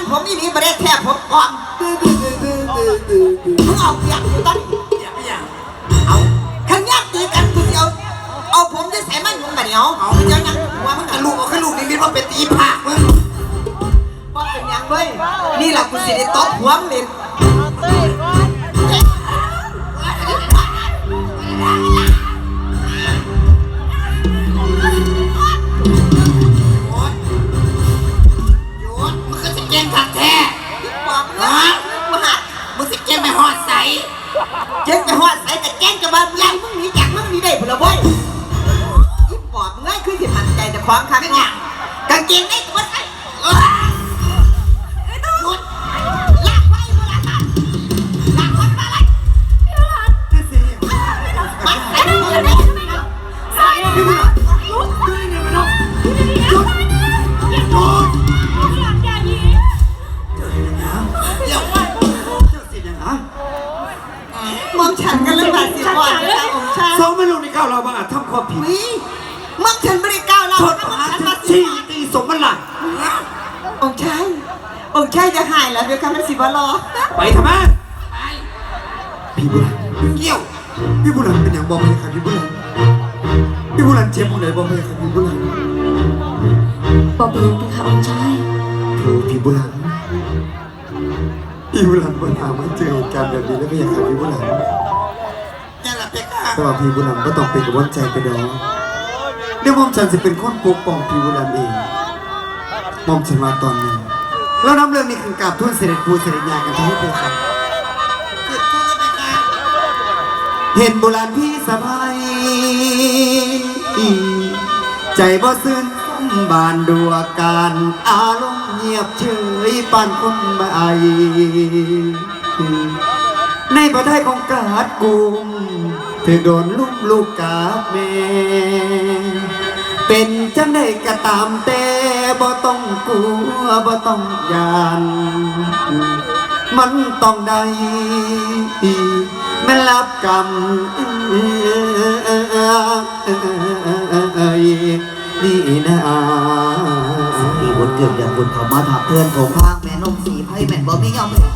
นผมนี่มีประเด็นแทบผมก่อนมึงเอาเสียงตั้งเอาขันยักตีกันคุณเอาเอาผมจะใส่ไมันมึงแบบเนี้เอาไม่เจ้ายังว่ามึงกันลูกเอาขึ้นลูกนิดๆว่าเป็นตีผ้กมึงว่าเป็นยังเว้ยนี่แหละคุณสิได้ต๊อกหัวมึง บอกนะฮะกูหักมึงจะแกล้งไม่หอดใสเจ๊งจะหอดใส่แต่แกล้งจะมาไล่มึงหนีจากมึงหนีได้พุ่นละเว้ยอีปอบมึงง่ายคือสิมันใจแต่ความคักเป็นเนี่ยัยงกางเกงในกูใส่เออ มองฉันกันเรื่องบาสิบวันนะคะองค์ชายสองไม่รู้ในก้าวเราบ้าทำความผิดวิมองฉันไม่ได้ก้าวเราโทษประหารมาชี้ตีสมบัติหลักองค์ชายองค์ชายจะหายแล้วเดี๋ยวคำมันสิบวันรอไปทำไมไปพี่บุรันเกี่ยวพี่บุรันเป็นอย่างบอกไปครับพี่บุรันพี่บุรันเจ็บตรงไหนบอกไปครับพี่บุรันบอกไปยังไปค่ะองค์ชายโอ้พี่บุรัน พี่บุรันปัญหามาเจอเหตุการณ์แบบนี้แล้วก็อยากครับพี่บุรันนี่แหละเพคะแต่ว่าพี่บุรันก็ต้องเป็นกำลังใจไปดอกเดี๋ยวมอมฉันจะเป็นคนปกป้องพี่บุรันเองมอมฉันมาตอนนี้แล้วน้ำเรื่องนี้คือกราบทูลเสด็จปูเสด็จยากันทั้งหมดครับคือทุกข์เพคะเห็นโบราณพี่สะพายใจบ่ซึ้ง บานดัวการอารมณ์เงียบเฉยปานคนบ่อในประเทศของกาดกุมถึงโดนลุกลูกกาบแม่เป็นจังได้ก็ตามแต่บ่ต้องกลัวบ่ต้องยาน มันต้องได้แม่รับกรรม บทเกิดอย่างบนเขามาถับเพื่อนโถงภาคแม่นมสีไพ่แม่นบ่มียอมเลย